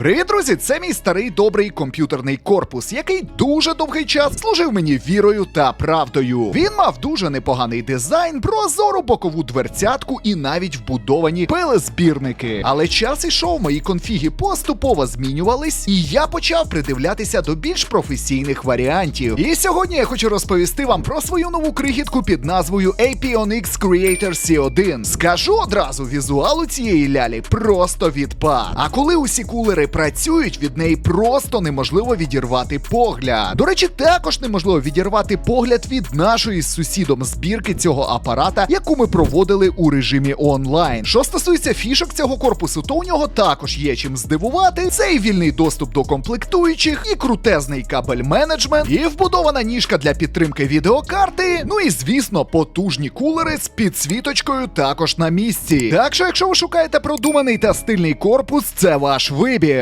Привіт, друзі! Це мій старий добрий комп'ютерний корпус, який дуже довгий час служив мені вірою та правдою. Він мав дуже непоганий дизайн, прозору бокову дверцятку і навіть вбудовані пилезбірники. Але час ішов, мої конфіги поступово змінювались, і я почав придивлятися до більш професійних варіантів. І сьогодні я хочу розповісти вам про свою нову крихітку під назвою Apionix Creator C1. Скажу одразу, візуал у цієї лялі просто відпад. А коли усі кулери працюють, від неї просто неможливо відірвати погляд. До речі, також неможливо відірвати погляд від нашої з сусідом збірки цього апарата, яку ми проводили у режимі онлайн. Що стосується фішок цього корпусу, то у нього також є чим здивувати. Це і вільний доступ до комплектуючих, і крутезний кабель менеджмент, і вбудована ніжка для підтримки відеокарти. Ну і звісно, потужні кулери з підсвіточкою також на місці. Так що, якщо ви шукаєте продуманий та стильний корпус, це ваш вибір.